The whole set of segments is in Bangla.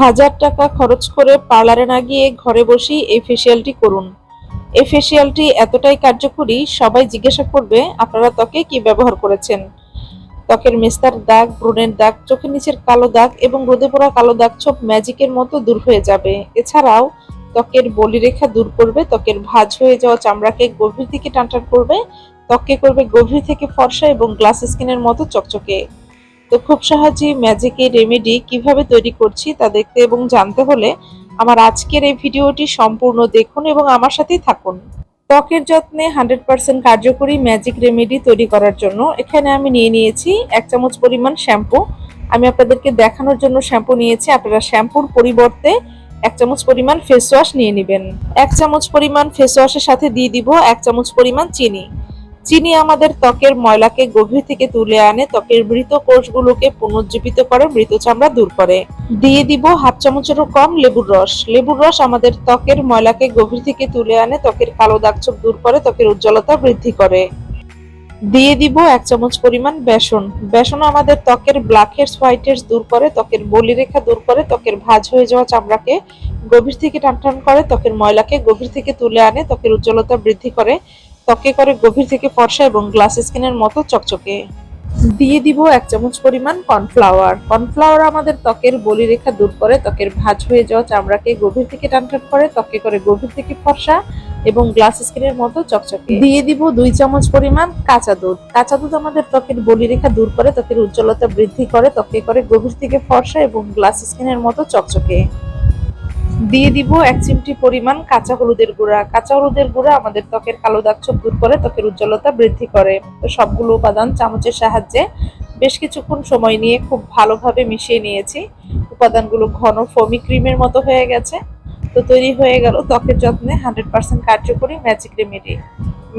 হাজার টাকা খরচ করে পার্লারে না গিয়ে ঘরে বসেই এই ফেসিয়ালটি করুন। এই ফেসিয়ালটি এতটাই কার্যকরী, সবাই জিজ্ঞাসা করবে, আপনারা ত্বকে কি ব্যবহার করেছেন? ত্বকের মেস্তার দাগ ব্রণের দাগ, চোখের নিচের কালো দাগ এবং রোদে পড়া কালো দাগ ছোপ ম্যাজিকের মতো দূর হয়ে যাবে। এছাড়াও, ত্বকের বলিরেখা দূর করবে, ত্বকের ভাঁজ হয়ে যাওয়া চামড়াকে গভীর থেকে টানটান করবে, ত্বককে করবে গভীর থেকে ফর্সা এবং গ্লাস স্কিনের মতো চকচকে। তো খুব সহজেই ম্যাজিকের রেমেডি কীভাবে তৈরি করছি তা দেখতে এবং জানতে হলে আমার আজকের এই ভিডিওটি সম্পূর্ণ দেখুন এবং আমার সাথেই থাকুন। ত্বকের যত্নে হান্ড্রেড পার্সেন্ট কার্যকরী ম্যাজিক রেমেডি তৈরি করার জন্য এখানে আমি নিয়ে নিয়েছি এক চামচ পরিমাণ শ্যাম্পু আমি আপনাদেরকে দেখানোর জন্য শ্যাম্পু নিয়েছি, আপনারা শ্যাম্পুর পরিবর্তে এক চামচ পরিমাণ ফেস ওয়াশ নিয়ে নেবেন। এক চামচ পরিমাণ ফেস ওয়াশের সাথে দিয়ে দিব এক চামচ পরিমাণ চিনি। চিনি আমাদের ত্বকের ময়লাকে গভীর থেকে তুলে আনে, ত্বকের মৃত কোষগুলোকে পুনর্জীবিত করে মৃত চামড়া দূর করে। দিয়ে দিব হাফ চামচেরও কম লেবুর রস। লেবুর রস আমাদের ত্বকের ময়লাকে গভীর থেকে তুলে আনে, ত্বকের কালো দাগছোপ দূর করে, ত্বকের উজ্জ্বলতা বৃদ্ধি করে। দিয়ে দিব এক চামচ পরিমাণ বেসন। বেসন আমাদের ত্বকের ব্ল্যাক হেডস হোয়াইট হেডস দূর করে, ত্বকের বলিরেখা দূর করে, ত্বকের ভাঁজ হয়ে যাওয়া চামড়াকে গভীর থেকে টানটান করে, ত্বকের ময়লাকে গভীর থেকে তুলে আনে, ত্বকের উজ্জ্বলতা বৃদ্ধি করে। ত্বকে করে গভীর থেকে ফর্সা এবং গ্লাস স্কিনের মতো চকচকে। দিয়ে দিব এক চামচ পরিমাণ কর্নফ্লাওয়ার। কর্নফ্লাওয়ার আমাদের ত্বকের বলিরেখা দূর করে, ত্বকের ভাঁজ হয়ে যাওয়া চামড়াকে গভীর থেকে টানটান করে, ত্বকে করে গভীর থেকে ফর্সা এবং গ্লাস স্কিনের মতো চকচকে। দিয়ে দিব দুই চামচ পরিমাণ কাঁচা দুধ। কাঁচা দুধ আমাদের ত্বকের বলিরেখা দূর করে, ত্বকের উজ্জ্বলতা বৃদ্ধি করে, ত্বকে করে গভীর থেকে ফর্সা এবং গ্লাস স্কিনের মতো চকচকে। দিয়ে দিব এক চিমটি পরিমাণ কাঁচা হলুদের গুঁড়া। কাঁচা হলুদের গুঁড়া আমাদের ত্বকের কালো দাগ ছোপ দূর করে ত্বকের উজ্জ্বলতা বৃদ্ধি করে। তো সবগুলো উপাদান চামচের সাহায্যে বেশ কিছুক্ষণ সময় নিয়ে খুব ভালোভাবে মিশিয়ে নিয়েছি। উপাদানগুলো ঘন ফমি ক্রিমের মতো হয়ে গেছে। তো তৈরি হয়ে গেল ত্বকের যত্নে হান্ড্রেড পার্সেন্ট কার্যকরী ম্যাজিক রেমেডি।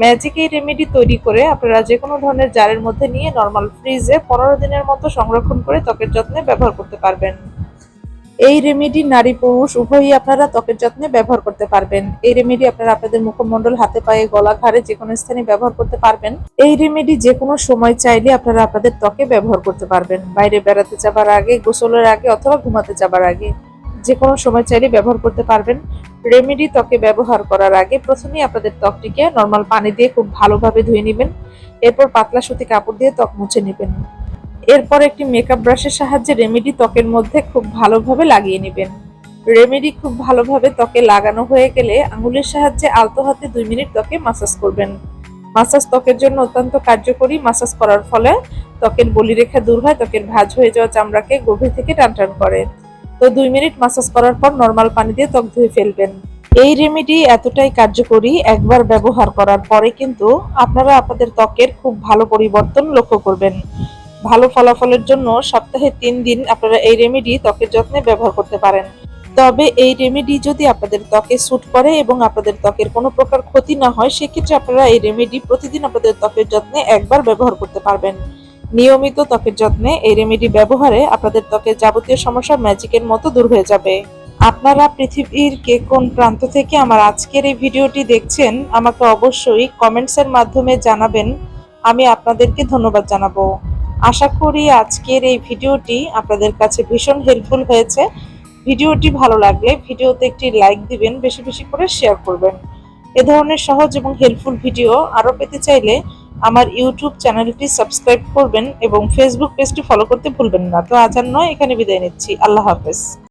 ম্যাজিক এই রেমেডি তৈরি করে আপনারা যে কোনো ধরনের জারের মধ্যে নিয়ে নর্মাল ফ্রিজে পনেরো দিনের মতো সংরক্ষণ করে ত্বকের যত্নে ব্যবহার করতে পারবেন। এই রেমেডি নারী পুরুষ উভয়ই আপনারা ত্বকের যত্নে ব্যবহার করতে পারবেন। এই রেমেডি আপনারা আপনাদের মুখমণ্ডল, হাতে পায়ে, গলা, ঘাড়ে যে কোনো স্থানে ব্যবহার করতে পারবেন। এই রেমেডি যে কোনো সময় চাইলে আপনারা আপনাদের ত্বকে ব্যবহার করতে পারবেন। বাইরে বেড়াতে যাবার আগে, গোসলের আগে অথবা ঘুমাতে যাবার আগে যে কোনো সময় চাইলে ব্যবহার করতে পারবেন। রেমেডি ত্বকে ব্যবহার করার আগে প্রথমেই আপনাদের ত্বকটিকে নর্মাল পানি দিয়ে খুব ভালোভাবে ধুয়ে নেবেন। এরপর পাতলা সুতি কাপড় দিয়ে ত্বক মুছে নেবেন। এরপর একটি মেকআপ ব্রাশের সাহায্যে রেমেডি ত্বকের মধ্যে খুব ভালোভাবে লাগিয়ে নেবেন। রেমেডি খুব ভালোভাবে ত্বকে লাগানো হয়ে গেলে আঙুলের সাহায্যে আলতো হাতে দুই মিনিট ত্বকে মাসাজ করবেন। মাসাজ ত্বকের জন্য অত্যন্ত কার্যকরী মাসাজ করার ফলে ত্বকের বলিরেখা দূর হয়, ত্বকের ভাঁজ হয়ে যাওয়া চামড়াকে গভীর থেকে টান টান করে। তো দুই মিনিট মাসাজ করার পর নর্মাল পানি দিয়ে ত্বক ধুয়ে ফেলবেন। এই রেমেডি এতটাই কার্যকরী একবার ব্যবহার করার পরে কিন্তু আপনারা আপনাদের ত্বকের খুব ভালো পরিবর্তন লক্ষ্য করবেন। ভালো ফলাফলের জন্য সপ্তাহে তিন দিন আপনারা এই রেমেডি ত্বকের যত্নে ব্যবহার করতে পারেন। তবে এই রেমেডি যদি আপনাদের ত্বকে স্যুট করে এবং আপনাদের ত্বকের কোনো প্রকার ক্ষতি না হয়, সেক্ষেত্রে আপনারা এই রেমেডি প্রতিদিন আপনাদের ত্বকের যত্নে একবার ব্যবহার করতে পারবেন। নিয়মিত ত্বকের যত্নে এই রেমেডি ব্যবহারে আপনাদের ত্বকের যাবতীয় সমস্যা ম্যাজিকের মতো দূর হয়ে যাবে। আপনারা পৃথিবীর কে কোন প্রান্ত থেকে আমার আজকের এই ভিডিওটি দেখছেন, আমাকে অবশ্যই কমেন্টসের মাধ্যমে জানাবেন। আমি আপনাদেরকে ধন্যবাদ জানাব। আশা করি আজকের এই ভিডিওটি আপনাদের কাছে ভীষণ হেল্পফুল হয়েছে। ভিডিওটি ভালো লাগলে ভিডিওতে একটি লাইক দিবেন, বেশি বেশি করে শেয়ার করবেন। এ ধরনের সহজ এবং হেল্পফুল ভিডিও আরও পেতে চাইলে আমার ইউটিউব চ্যানেলটি সাবস্ক্রাইব করবেন এবং ফেসবুক পেজটি ফলো করতে ভুলবেন না। তো আজ আর নয়, এখানে বিদায় নিচ্ছি। আল্লাহ হাফেজ।